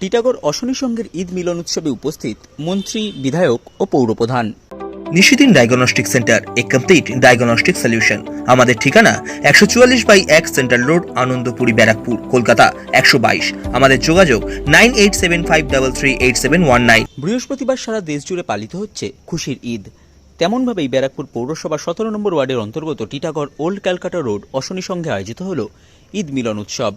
টিটাগড় অশনি সংঘের ঈদ মিলন উৎসবে উপস্থিত মন্ত্রী বিধায়ক ও পৌরপ্রধান। নিশিদিন ডায়াগনস্টিক সেন্টার এ কমপ্লিট ডায়াগনস্টিক সলিউশন আমাদের ঠিকানা একশো চুয়াল্লিশ বাই এক সেন্ট্রাল রোড আনন্দপুরি ব্যারাকপুর কলকাতা একশো বাইশ। আমাদের যোগাযোগ nine eight seven five double three eight seven one nine. বৃহস্পতিবার সারা দেশ জুড়ে পালিত হচ্ছে খুশির ঈদ। তেমনভাবেই ব্যারাকপুর পৌরসভা সতেরো নম্বর ওয়ার্ডের অন্তর্গত টিটাগড় ওল্ড ক্যালকাটা রোড অশনি সঙ্গে আয়োজিত হল ঈদ মিলন উৎসব।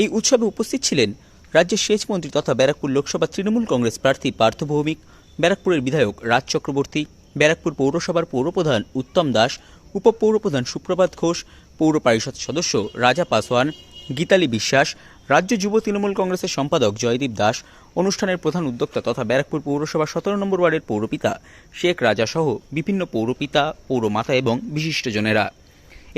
এই উৎসবে উপস্থিত ছিলেন রাজ্যের সেচ মন্ত্রী তথা ব্যারাকপুর লোকসভা তৃণমূল কংগ্রেস প্রার্থী পার্থ ভৌমিক, ব্যারাকপুরের বিধায়ক রাজ চক্রবর্তী, ব্যারাকপুর পৌরসভার পৌরপ্রধান উত্তম দাস, উপপৌরপ্রধান সুপ্রভাত ঘোষ, পৌর পরিষদ সদস্য রাজা পাসওয়ান, গীতালি বিশ্বাস, রাজ্য যুব তৃণমূল কংগ্রেসের সম্পাদক জয়দীপ দাস, অনুষ্ঠানের প্রধান উদ্যোক্তা তথা ব্যারাকপুর পৌরসভা সতেরো নম্বর ওয়ার্ডের পৌরপিতা শেখ রাজা সহ বিভিন্ন পৌরপিতা, পৌরমাতা এবং বিশিষ্টজনেরা।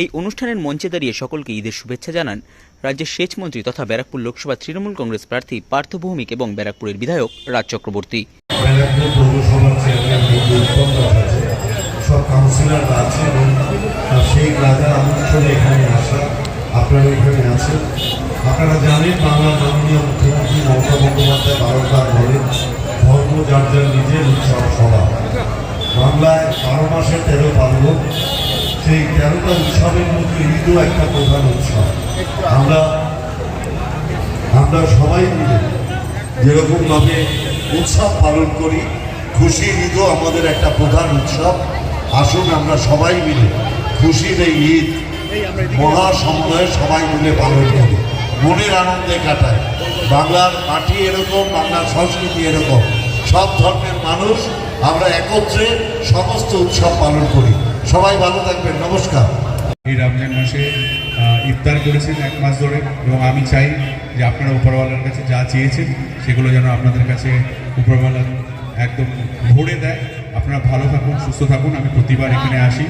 এই অনুষ্ঠানের মঞ্চে দাঁড়িয়ে সকলকে ঈদের শুভেচ্ছা জানান রাজ্যের সেচ মন্ত্রী তথা ব্যারাকপুর লোকসভা তৃণমূল কংগ্রেস প্রার্থী পার্থ ভৌমিক এবং ব্যারাকপুরের বিধায়ক রাজ চক্রবর্তী। আপনারা জানেন মাননীয় মুখ্যমন্ত্রী মমতা বন্দ্যোপাধ্যায় বারংবার বলেন, ধর্ম যার যার নিজের উৎসব সভা বাংলায় বারো মাসে তেরো পার্বণ। সেই তেরোটা উৎসবের মধ্যে ঈদও একটা প্রধান উৎসব। আমরা আমরা সবাই মিলে যেরকমভাবে উৎসব পালন করি, খুশি ঈদও আমাদের একটা প্রধান উৎসব। আসুন আমরা সবাই মিলে খুশির এই ঈদ মহা সময়ে সবাই মিলে পালন করি। মনের আনন্দে কাটায় বাংলার মাটি এরকম, বাংলার সংস্কৃতি এরকম। সব ধর্মের মানুষ আমরা একত্রে সমস্ত উৎসব পালন করি। সবাই ভালো থাকবেন, নমস্কার। এই রমজান মাসে ইফতার করেছেন এক মাস ধরে এবং আমি চাই যে আপনারা উপরওয়ালার কাছে যা চেয়েছেন সেগুলো যেন আপনাদের কাছে উপরওয়ালা একদম ভরে দেয়। আপনারা ভালো থাকুন, সুস্থ থাকুন। আমি প্রতিবার এখানে আসি।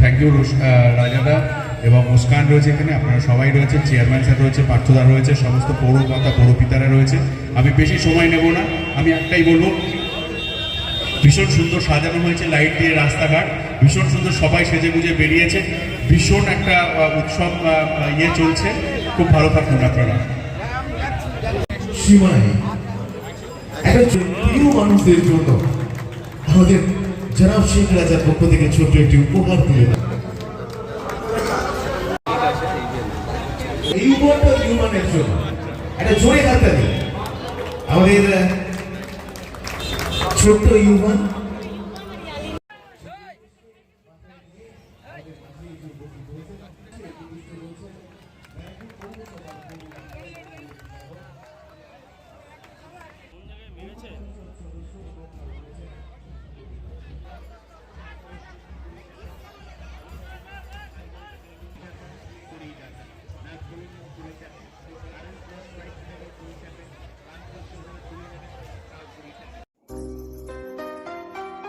থ্যাংক ইউ রাজাদা এবং মুস্কান রয়েছে এখানে। আপনারা সবাই রয়েছে চেয়ারম্যান স্যার রয়েছে, পার্থদা রয়েছে, সমস্ত পৌরমাতা, পৌরপিতারা রয়েছে। আমি বেশি সময় নেব না। আমি একটাই বলব ভীষণ সুন্দর সাজানো হয়েছে লাইট দিয়ে রাস্তাঘাট। ভীষণ সুন্দর সবাই সেজে গুজে বেরিয়েছে। ভীষণ একটা উৎসব ইয়ে চলছে। খুব ভালো থাকুন আপনারা। একটা ছোট প্রিয় মানুষদের জন্য আমাদের জনাব শেখ রাজার পক্ষ থেকে ছোট্ট একটি উপহার তুলে দেন। এই উপহারটা জন্য। একটা জোরে হাতালি আমাদের triple you want?